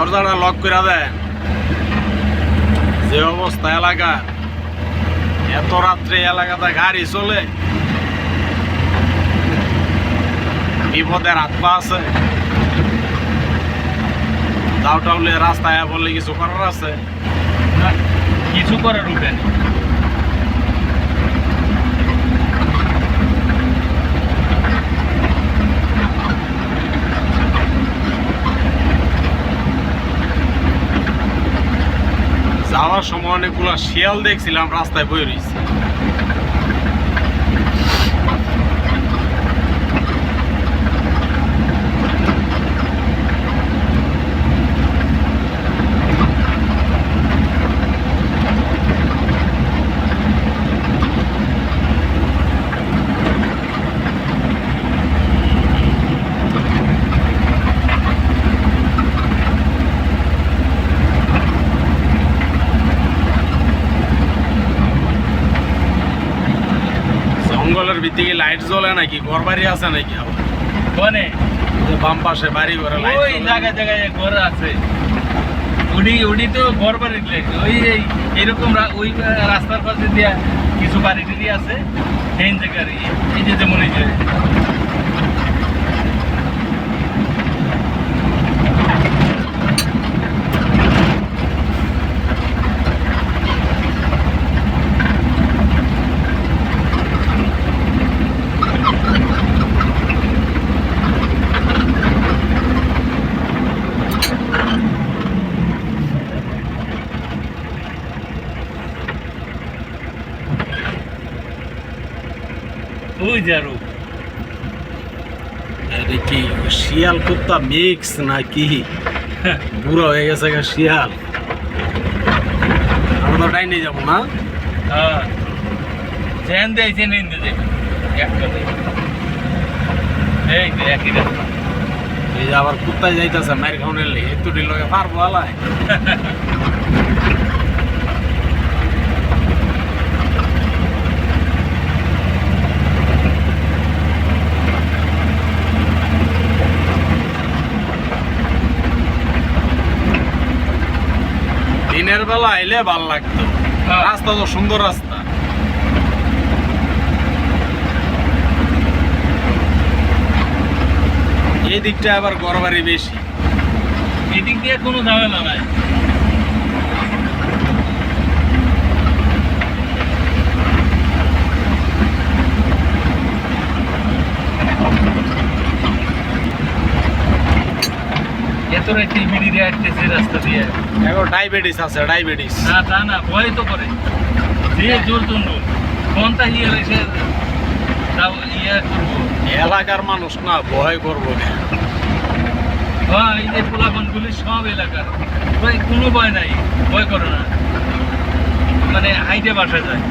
দরজাটা লক করে দেন যে অবস্থা এলাকা, এত রাত্রে এলাকাতে গাড়ি চলে। বিপদের পা আছে। দাউটাউলে রাস্তায় বললে কিছু করার আছে। কিছু করে উঠে যাওয়ার সময় অনেকগুলো শিয়াল দেখছিলাম রাস্তায় বই রয়েছে জঙ্গলের ভিতরে লাইট জ্বলে নাকি? ঘর বাড়ি আছে নাকি কোনে বাম পাশে বাড়ি ঘরে ওই জায়গায় জায়গায় ঘর আছে। উডি উডি তো ঘর বাড়ি ওই এই এরকম ওই রাস্তার পাশে দিয়া কিছু বাড়ি টাড়ি আছে। সেই জায়গার এই- এই যে যেমন এই ওই যে আরও এটা কি শিয়াল কুত্তা মিক্স নাকি? বুড়ো হয়ে গেছে গা শিয়াল। আমরা তো ডাইনে যাব না? হ্যাঁ। ধ্যান দিয়েছে নিন্দে দেবে একটা দেবে এই যে একই রাস্তা এই যে আবার কুত্তায় যাইতেছে মায়ের খাউনের লেগে। একটু ডিল লগে পারব দিনের বেলা আইলে ভালো লাগতো। হ্যাঁ। রাস্তা তো সুন্দর রাস্তা। এই দিকটা আবার গড়বাড়ি বেশি। এদিক দিয়ে কোনো ঝামেলা নাই। বিড়ি দিয়ে আসতেছে রাস্তা দিয়ে? এখন ডায়াবেটিস আছে ডায়াবেটিস। না তা না ভয় তো করে। যে জোর তুন্ড কোনটা ইয়ে এসে তাও ইয়ে করব। এলাকার মানুষ না ভয় করব কেন? হ্যাঁ এই যে পোলাপানগুলি সব এলাকার। ভয় কোনো ভয় নাই ভয় করে না। মানে হাইটে বাসা যায়।